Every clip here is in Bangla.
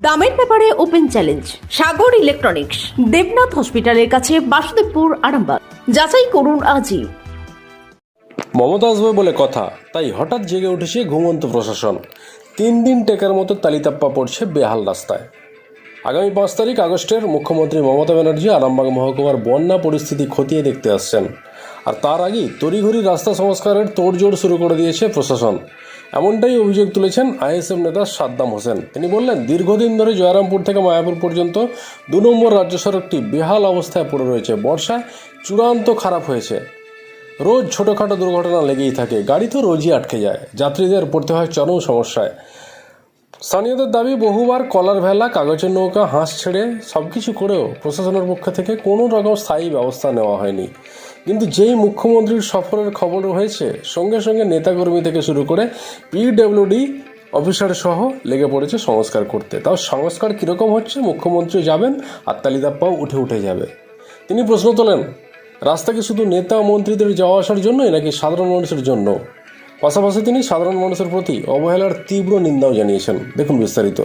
দামের ব্যাপারে open challenge, Sagar electronics, Debnath হসপিটালের কাছে বাসুদেবপুর, আরামবাগ। যাচাই করুন আজই। মমতা আসবে বলে কথা, তাই হঠাৎ জেগে উঠেছে ঘুমন্ত প্রশাসন। তিন দিন টেকার মতো তালিতাপ্পা পড়ছে বেহাল রাস্তায়। আগামী পাঁচ তারিখ আগস্টের মুখ্যমন্ত্রী মমতা ব্যানার্জি আরামবাগ মহকুমার বন্যা পরিস্থিতি খতিয়ে দেখতে আসছেন। আর তার আগেই তড়িঘড়ি রাস্তা সংস্কারের তোড়জোড় শুরু করে দিয়েছে প্রশাসন। এমনটাই অভিযোগ তুলেছেন আইএসএম নেতা সাদ্দাম হোসেন। তিনি বললেন, দীর্ঘদিন ধরে জয়রামপুর থেকে মায়াপুর পর্যন্ত দু নম্বর রাজ্য সড়কটি বেহাল অবস্থায় পড়ে রয়েছে। বর্ষায় চূড়ান্ত খারাপ হয়েছে। রোজ ছোটোখাটো দুর্ঘটনা লেগেই থাকে। গাড়ি তো রোজই আটকে যায়। যাত্রীদের পড়তে হয় চরম সমস্যায়। স্থানীয়দের দাবি, বহুবার কলার ভেলা, কাগজের নৌকা, হাঁস ছেড়ে সব কিছু করেও প্রশাসনের পক্ষ থেকে কোনো রকম স্থায়ী ব্যবস্থা নেওয়া হয়নি। কিন্তু যেই মুখ্যমন্ত্রীর সফরের খবর হয়েছে, সঙ্গে সঙ্গে নেতাকর্মী থেকে শুরু করে পিডব্লিউডি অফিসার সহ লেগে পড়েছে সংস্কার করতে। তাও সংস্কার কীরকম হচ্ছে, মুখ্যমন্ত্রী যাবেন আর তালিদাপ্পাও উঠে উঠে যাবে। তিনি প্রশ্ন তোলেন রাস্তা কি শুধু নেতা মন্ত্রীদের যাওয়া আসার জন্যই নাকি সাধারণ মানুষের জন্য? পাশাপাশি তিনি সাধারণ মানুষের প্রতি অবহেলার তীব্র নিন্দাও জানিয়েছেন। দেখুন বিস্তারিত।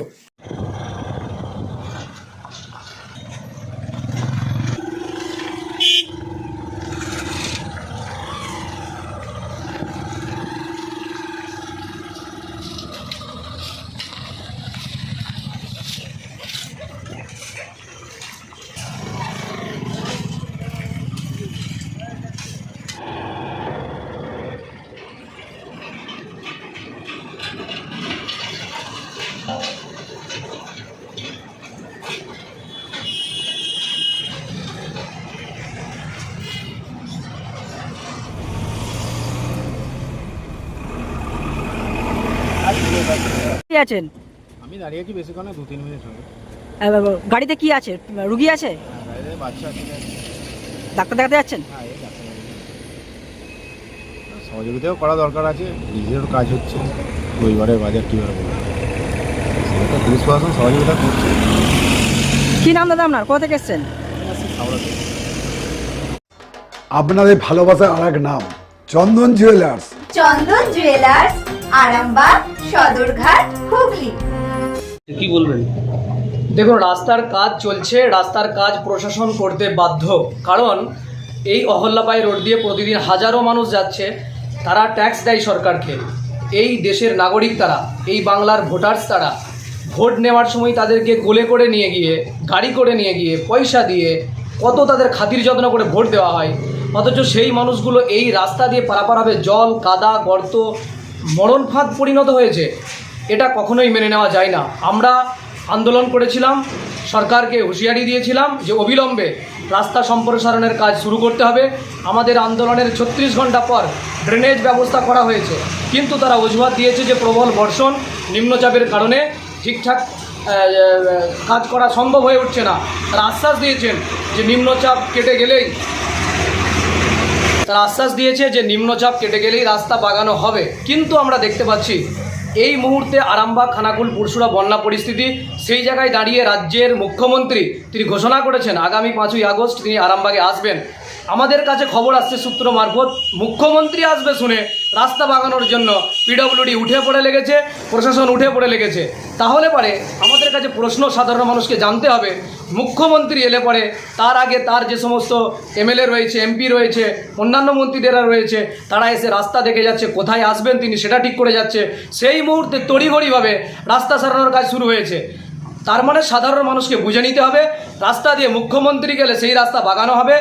কি আছেন? আমি দাঁড়িয়ে আছি বেশিক্ষণ না, দু তিন মিনিট হবে। গাড়িতে কি আছে? রুগী আছে? হ্যাঁ বাচ্চা আছে ডাক্তার দেখাতে যাচ্ছেন? হ্যাঁ। সহযোগিতাও করা দরকার আছে নিজেরও কাজ হচ্ছে রবিবারের বাজার কীভাবে বলব সেটা পুলিশ প্রশাসন সহযোগিতা করছে। কি নাম দাদা আপনার? কোথা থেকে এসছেন? আপনাদের ভালোবাসার আর এক নাম চন্দন জুয়েলার্স চন্দন জুয়েলার্স আরামবাগ সদরঘাট হুগলি। কি বলবেন? দেখুন রাস্তার কাজ চলছে রাস্তার কাজ প্রশাসন করতে বাধ্য। কারণ এই অহল্যাপাই রোড দিয়ে প্রতিদিন হাজারো মানুষ যাচ্ছে তারা ট্যাক্স দেয় সরকারকে। এই দেশের নাগরিক তারা এই বাংলার ভোটার্স তারা। ভোট নেওয়ার সময় তাদেরকে গোলে করে নিয়ে গিয়ে গাড়ি করে নিয়ে গিয়ে পয়সা দিয়ে কত তাদের খাতির যত্ন করে ভোট দেওয়া হয়। অথচ সেই মানুষগুলো এই রাস্তা দিয়ে পারাপার হবে জল কাদা গর্ত মরণ ফাঁদ পরিণত হয়েছে, এটা কখনোই মেনে নেওয়া যায় না। আমরা আন্দোলন করেছিলাম, সরকারকে হুঁশিয়ারি দিয়েছিলাম যে অবিলম্বে রাস্তা সম্প্রসারণের কাজ শুরু করতে হবে। আমাদের আন্দোলনের ছত্রিশ ঘণ্টা পর ড্রেনেজ ব্যবস্থা করা হয়েছে। কিন্তু তারা অজুহাত দিয়েছে যে প্রবল বর্ষণ নিম্নচাপের কারণে ঠিকঠাক কাজ করা সম্ভব হয়ে উঠছে না। তারা আশ্বাস দিয়েছেন যে নিম্নচাপ কেটে গেলেই তারা আশ্বাস দিয়েছে যে নিম্নচাপ কেটে গেলেই রাস্তা বাগানো হবে। কিন্তু আমরা দেখতে পাচ্ছি, এই মুহূর্তে আরামবাগ, খানাকুল পুরসুরা বন্যা পরিস্থিতি, সেই জায়গায় দাঁড়িয়ে রাজ্যের মুখ্যমন্ত্রী তিনি ঘোষণা করেছেন, আগামী পাঁচই আগস্ট তিনি আরামবাগে আসবেন। আমাদের কাছে খবর আসছে সূত্র মারফত। মুখ্যমন্ত্রী আসবে শুনে রাস্তা বাগানোর জন্য পিডব্লিউডি উঠে পড়ে লেগেছে, প্রশাসন উঠে পড়ে লেগেছে। তাহলে পরে আমাদের কাছে প্রশ্ন সাধারণ মানুষকে জানতে হবে। মুখ্যমন্ত্রী এলে পরে তার আগে তার যে সমস্ত এমএলএ রয়েছে, এমপি রয়েছে, অন্যান্য মন্ত্রীদেরা রয়েছে, তারা এসে রাস্তা দেখে যাচ্ছে, কোথায় আসবেন তিনি সেটা ঠিক করে যাচ্ছে। সেই মুহূর্তে তড়িঘড়িভাবে রাস্তা সারানোর কাজ শুরু হয়েছে। তার মানে সাধারণ মানুষকে বুঝে নিতে হবে, রাস্তা দিয়ে মুখ্যমন্ত্রী গেলে সেই রাস্তা বাগানো হবে।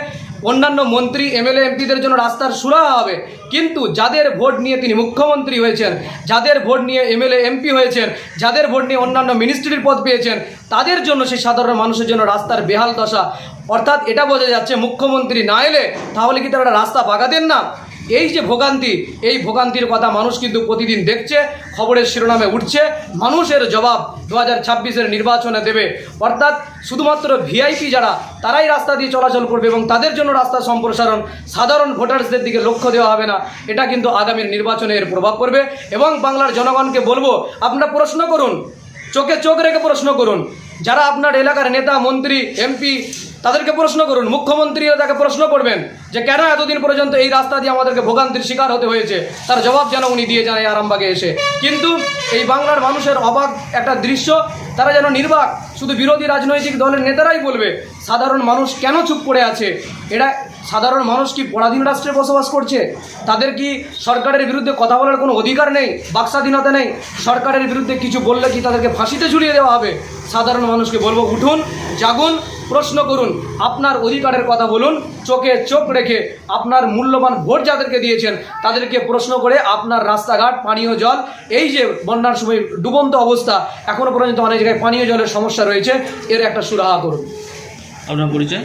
অন্যান্য মন্ত্রী, এমএলএ, এমপিদের জন্য রাস্তার সুরা হবে। কিন্তু যাদের ভোট নিয়ে তিনি মুখ্যমন্ত্রী হয়েছেন, যাদের ভোট নিয়ে এমএলএ, এমপি হয়েছেন, যাদের ভোট নিয়ে অন্যান্য মিনিস্ট্রির পদ পেয়েছেন, তাদের জন্য সেই সাধারণ মানুষের জন্য রাস্তার বেহাল দশা। অর্থাৎ এটা বোঝা যাচ্ছে, মুখ্যমন্ত্রী না এলে তাহলে কি তারা রাস্তা বাগাতেন না? এই যে ভোগান্তি, এই ভোগান্তির কথা মানুষ কিন্তু প্রতিদিন দেখছে, খবরের শিরোনামে উঠছে, মানুষের জবাব দু হাজার ছাব্বিশের নির্বাচনে দেবে। অর্থাৎ শুধুমাত্র ভিআইপি যারা, তারাই রাস্তা দিয়ে চলাচল করবে এবং তাদের জন্য রাস্তা সম্প্রসারণ, সাধারণ ভোটার্সদের দিকে লক্ষ্য দেওয়া হবে না। এটা কিন্তু আগামীর নির্বাচনে এর প্রভাব পড়বে এবং বাংলার জনগণকে বলব, আপনারা প্রশ্ন করুন, চোখে চোখ রেখে প্রশ্ন করুন। যারা আপনার এলাকার নেতা, মন্ত্রী এমপি তাদেরকে প্রশ্ন করুন, মুখ্যমন্ত্রীরা তাকে প্রশ্ন করবেন যে কেন এতদিন পর্যন্ত এই রাস্তা দিয়ে আমাদেরকে ভোগান্তির শিকার হতে হয়েছে? তার জবাব যেন উনি দিয়ে যান এই আরামবাগে এসে। কিন্তু এই বাংলার মানুষের অবাক একটা দৃশ্য, তারা যেন নির্বাক। শুধু বিরোধী রাজনৈতিক দলের নেতারাই বলবে, সাধারণ মানুষ কেন চুপ করে আছে? এরা সাধারণ মানুষ কি পরাধীন রাষ্ট্রে বসবাস করছে? তাদের কি সরকারের বিরুদ্ধে কথা বলার কোনো অধিকার নেই? বাকস্বাধীনতা নেই? সরকারের বিরুদ্ধে কিছু বললে কি তাদেরকে ফাঁসিতে ঝুলিয়ে দেওয়া হবে? সাধারণ মানুষকে বলব, উঠুন, জাগুন, প্রশ্ন করুন। আপনার অধিকারের কথা বলুন, চোখে চোখ রেখে আপনার মূল্যবান ভোট যাদেরকে দিয়েছেন, তাদেরকে প্রশ্ন করে আপনার রাস্তাঘাট, পানীয় জল, এই যে বন্যার সময় ডুবন্ত অবস্থা এখনও পর্যন্ত অনেক জায়গায় পানীয় জলের সমস্যা রয়েছে। এর একটা সুরাহা করুন। আপনার পরিচয়?